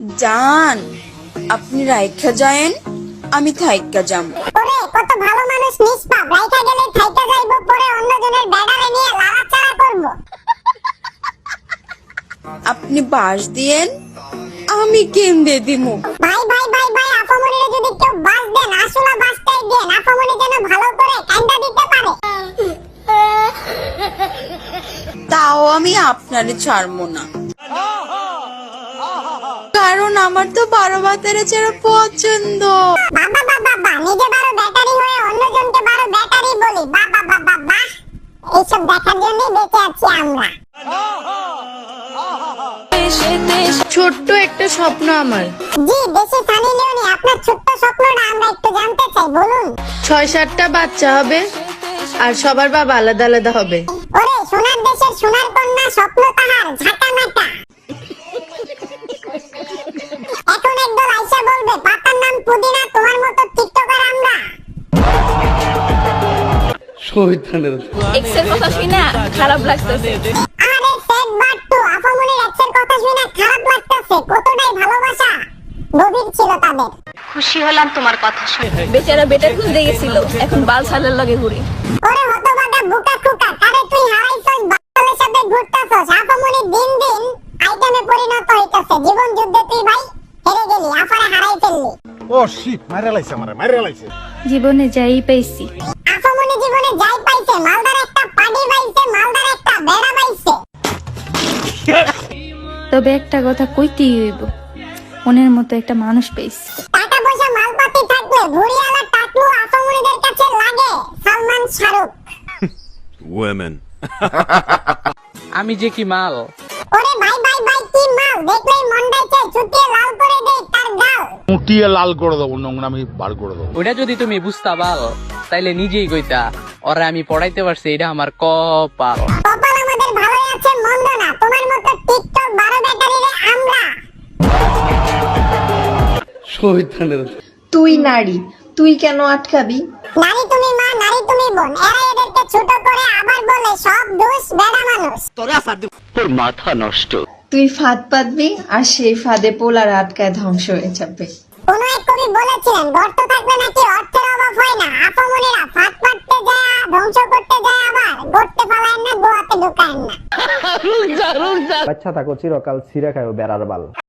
জান আপনি রাইখা যায়েন আমি থাইকা যাম। ওরে কত ভালো মানুষ নিষ্পাপ। রাইখা গেলে থাইকা যাইবো পরে অন্যজনের ব্যাডারে নিয়ে লাড়াচাড়া করব। আপনি বাস দিয়েন আমি কেমনে দিমু। ভাই ভাই ভাই ভাই আপামনিরে যদি কেউ বাস দেন আসলে বাসটাই দেন আপামনি যেন ভালো করে কান্দা দিতে পারে। তাও আমি আপনারে ছাড়বো না। কারণ আমার তো বারো বাতারে ছাড়া পছন্দ। বাবা বাবা বা নিজে বারো ব্যাটারি হয়ে অন্যজনকে বারো ব্যাটারি বলি। বাবা বাবা বাহ। এইসব দেখার জন্যই বেঁচে আছি আমরা। ছোট্ট একটা স্বপ্ন আমার। জি আপনার ছোট্ট স্বপ্নটা আমরা একটু জানতে চাই বলুন। ছয় সাতটা বাচ্চা হবে আর সবার বাবা আলাদা আলাদা হবে। ওরে সোনার দেশের সোনার কন্যা স্বপ্ন তাহার। পাতার পুদিনা তোমার মতো টিকটকার আমরা। শহীদানের এক্সের কথা শুনে খারাপ লাগতেছে। আরে সেট বাট্টু আফামনির এক্সের কথা শুনে খারাপ লাগতেছে কতটাই ভালোবাসা। গভীর ছিল তাদের। খুশি হলাম তোমার কথা শুনে। বেচারা বেটা খুঁজতে গেছিল এখন বাল ছালের লগে ঘুরি। ওরে হতবাগা বুকা খুকা কারে তুই হারাইছস বাচ্চাদের সাথে ঘুরতাছস আফামনি দিন দিন আইটেমে পরিণত হইতাছে। জীবন যুদ্ধে তুই ভাই হেরে গেলি আফারে হারাই ফেললি। ও শিট মাইরা লাইছে আমারে মাইরা লাইছে। জীবনে যাই পাইছি। আফামনি জীবনে যাই পাইছে মালদার একটা পাডি পাইছে মালদার একটা বেড়া পাইছে। তবে একটা কথা কইতেই হইব মনের মতো একটা মানুষ পেয়েছি। টাকা পয়সা মালপাতি থাকলে ভুড়িয়ালা টাকলু আফামনিদের কাছে লাগে সালমান শাহরুখ। Women. আমি যে কি মাল? ওরে ভাই ভাই ভাই কি মাল? দেখলেই মন মন্ডাইছে চুটিয়ে লাল মুটিয়ে লাল করে দেবো নোংরামি বার করে দেবো। ওটা যদি তুমি বুঝতা পাল তাইলে নিজেই কইতা ওরা আমি পড়াইতে পারছি এটা আমার কপাল। কপাল আমাদের ভালোই আছে মন্দ না। তোমার মতো টিকটক ব্যাটারিরে আমরা। তুই নারী তুই কেন আটকাবি? নারী তুমি মা নারী তুমি বোন। এরা এদেরকে ছোট করে আবার বলে সব দোষ বেড়া মানুষ। তুই ফাঁদ পাতবি আর সেই ফাঁদে পোলার আটকায় ধ্বংস হয়ে যাবে। কোন এক কবি বলেছিলেন গর্ত থাকলে নাকি অর্থের অভাব হয় না? আপামনিরা ফাঁক পাততে যায় ধ্বংস করতে যায় আবার। গড়তে পালায় না গোয়াতে ঢুকায় না। আচ্ছা থাকো চিরকাল ছিঁড়ে খায়ও বেড়ার বাল।